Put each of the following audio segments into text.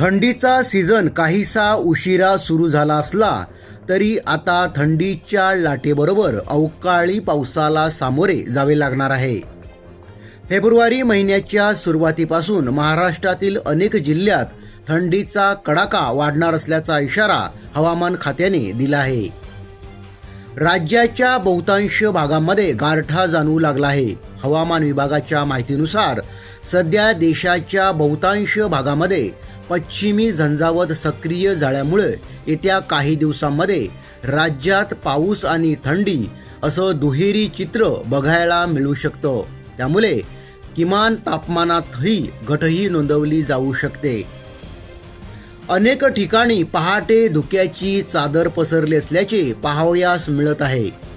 थंडीचा सीझन काहीसा उशिरा सुरू झाला असला तरी आता थंडीच्या लाटेबरोबर अवकाळी पावसाला सामोरे जावे लागणार आहे. फेब्रुवारी महिन्याच्या सुरुवातीपासून महाराष्ट्रातील अनेक जिल्ह्यात थंडीचा कडाका वाढणार असल्याचा इशारा हवामान खात्याने दिला आहे. राज्याच्या बहुतांश भागांमध्ये गारठा जाणवू लागला आहे. हवामान विभागाच्या माहितीनुसार सध्या देशाच्या बहुतांश भागामध्ये पश्चिमी झंझावत सक्रिय झाल्यामुळे येत्या काही दिवसांमध्ये राज्यात पाऊस आणि थंडी असं दुहेरी चित्र बघायला मिळू शकतं. त्यामुळे किमान तापमानातही घटही नोंदवली जाऊ शकते. अनेक ठिकाणी पहाटे धुक्याची चादर पसरली असल्याचे पाहावयास मिळत आहे.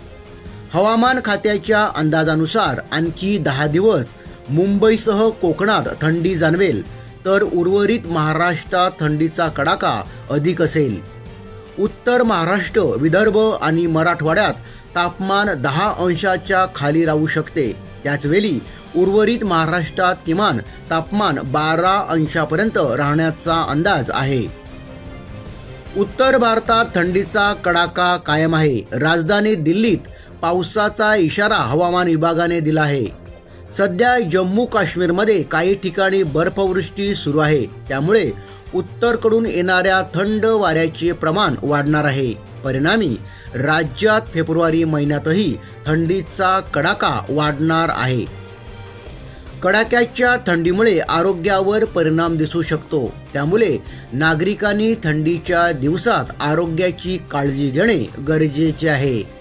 हवामान खात्याच्या अंदाजानुसार आणखी दहा दिवस मुंबईसह कोकणात थंडी जाणवेल तर उर्वरित महाराष्ट्रात थंडीचा कडाका अधिक असेल. उत्तर महाराष्ट्र विदर्भ आणि मराठवाड्यात तापमान दहा अंशाच्या खाली राहू शकते. त्याचवेळी उर्वरित महाराष्ट्रात किमान तापमान बारा अंशापर्यंत राहण्याचा अंदाज आहे. उत्तर भारतात थंडीचा कडाका कायम आहे. राजधानी दिल्लीत पावसाचा इशारा हवामान विभागाने दिला आहे. सध्या जम्मू काश्मीरमध्ये काही ठिकाणी बर्फवृष्टी सुरू आहे. त्यामुळे उत्तरकडून येणाऱ्या थंड वाऱ्याचे प्रमाण वाढणार आहे. परिणामी राज्यात फेब्रुवारी महिन्यातही थंडीचा कडाका वाढणार आहे. कडाक्याच्या थंडीमुळे आरोग्यावर परिणाम दिसू शकतो. त्यामुळे नागरिकांनी थंडीच्या दिवसात आरोग्याची काळजी घेणे गरजेचे आहे.